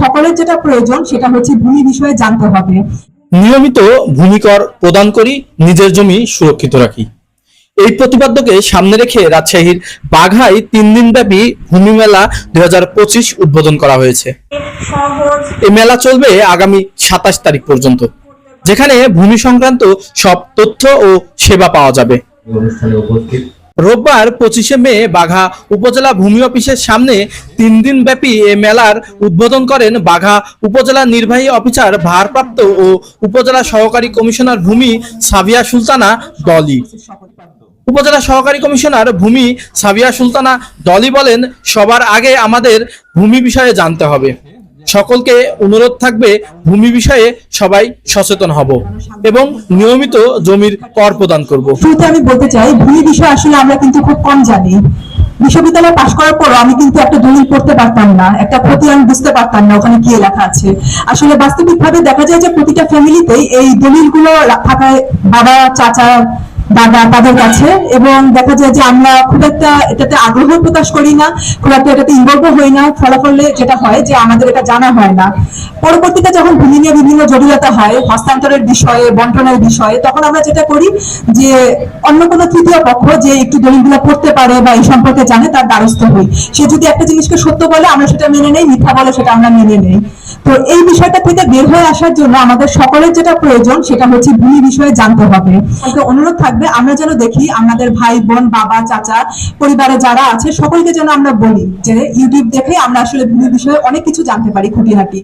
সকলের যেটা প্রয়োজন সেটা হচ্ছে ভূমি বিষয়ে জানতে হবে। নিয়মিত ভূমিকর প্রদান করি নিজের জমি সুরক্ষিত রাখি। এই প্রতিপাদ্যকে সামনে রেখে রাজশাহীর বাঘায় তিন দিন ব্যাপী ভূমি মেলা দুই হাজার পঁচিশ উদ্বোধন করা হয়েছে। এই মেলা চলবে আগামী সাতাশ তারিখ পর্যন্ত যেখানে ভূমি সংক্রান্ত সব তথ্য ও সেবা পাওয়া যাবে। অনুষ্ঠানে উপস্থিত রোববার পঁচিশে মে বাঘা উপজেলা ভূমি অফিসের সামনে তিন দিন ব্যাপী এ মেলার উদ্বোধন করেন বাঘা উপজেলা নির্বাহী অফিসার ভারপ্রাপ্ত ও উপজেলা সহকারী কমিশনার ভূমি সাবিয়া সুলতানা ডলি উপজেলা সহকারী কমিশনার ভূমি সাবিয়া সুলতানা দলি বলেন, সবার আগে আমাদের ভূমি বিষয়ে জানতে হবে। সকলকে অনুরোধ থাকবে, ভূমি বিষয়ে সবাই সচেতন হব এবং নিয়মিত জমির কর প্রদান করব। শুরুতে আমি বলতে চাই, ভূমি বিষয়ে আসলে আমরা কিন্তু খুব কম জানি। বিশ্ববিদ্যালয়ে পাশ করার পর আমি কিন্তু একটা দলিল পড়তে পারতাম না, একটা প্রতি আমি বুঝতে পারতাম না, ওখানে কি লেখা আছে। আসলে বাস্তবিক ভাবে দেখা যায় যে প্রতিটা ফ্যামিলিতেই এই দলিলগুলো থাকায় বাবা, চাচা দাদা তাদের কাছে। এবং দেখা যায় যে আমরা খুব একটা এটাতে আগ্রহ প্রকাশ করি না, খুব একটা এটাতে ইনভলভ হই না। ফলাফলে যেটা হয় যে আমাদের এটা জানা হয় না। পরবর্তীতে যখন ভূমি নিয়ে বিভিন্ন জটিলতা হয়, হস্তান্তরের বিষয়ে, বন্টনের বিষয়ে, তখন আমরা যেটা করি যে অন্য কোনো তৃতীয় পক্ষ যে একটু দলিলগুলো পড়তে পারে বা এই সম্পর্কে জানে, তার দ্বারস্থ হই। সে যদি একটা জিনিসকে সত্য বলে, আমরা সেটা মেনে নেই, মিথ্যা বলে, সেটা আমরা মেনে নেই। তো এই বিষয়টা থেকে বের হয়ে আসার জন্য আমাদের সকলের যেটা প্রয়োজন সেটা হচ্ছে ভূমি বিষয়ে জানতে হবে। অনুরোধ থাকবে, আমরা যেন দেখি আমাদের ভাই, বোন, বাবা, চাচা, পরিবারে যারা আছে, সকলকে যেন আমরা বলি যে ইউটিউব দেখে আমরা আসলে ভূমি বিষয়ে অনেক কিছু জানতে পারি খুঁটিনাটি।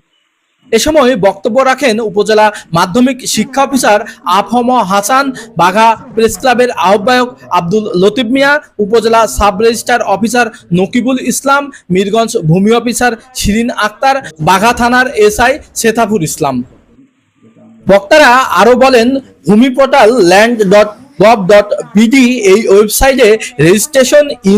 এ সময় বক্তব্য রাখেন উপজেলা মাধ্যমিক শিক্ষা অফিসার আফম হাসান, বাঘা প্রেস ক্লাবের আহ্বায়ক আব্দুল লতিফ মিয়া, উপজেলা sub registrar officer Nakibul Islam, Mirganj ভূমি অফিসার শিরিন আক্তার, বাঘা থানার এসআই সেথাফুর ইসলাম। বক্তারা আরও বলেন, ভূমি portal land dot gov dot BD এই ওয়েবসাইটে রেজিস্ট্রেশন ই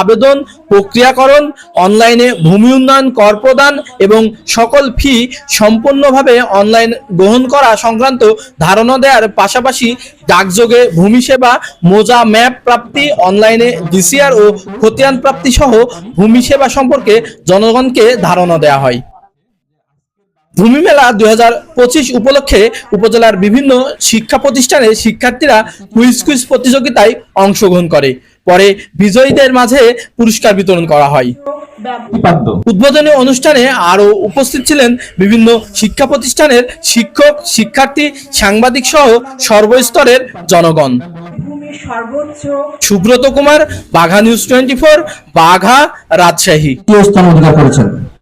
আবেদন, প্রক্রিয়াকরণ অনলাইনে ভূমি উন্নয়ন, কর প্রদান এবং সকল ফি সম্পূর্ণভাবে অনলাইন গ্রহণ করা সংক্রান্ত ধারণা দেওয়ার পাশাপাশি ডাকযোগে ভূমি সেবা, মোজা ম্যাপ প্রাপ্তি অনলাইনে ডিসিআর ও খতিয়ান প্রাপ্তি সহ ভূমি সেবা সম্পর্কে জনগণকে ধারণা দেওয়া হয়। ভূমি মেলা দুই হাজার পঁচিশ উপলক্ষে উপজেলার বিভিন্ন শিক্ষা প্রতিষ্ঠানের শিক্ষার্থীরা কুইজ কুইজ প্রতিযোগিতায় অংশগ্রহণ করে। পরে বিজয়ীদের মাঝে পুরস্কার বিতরণ করা হয়। উদ্বোধনী অনুষ্ঠানে আরও উপস্থিত ছিলেন বিভিন্ন শিক্ষা প্রতিষ্ঠানের শিক্ষক, শিক্ষার্থী, সাংবাদিক সহ সর্বস্তরের জনগণ। Subrata Kumar, Bagha news twenty four, Bagha Rajshahi. স্থান অধিকার করেছেন?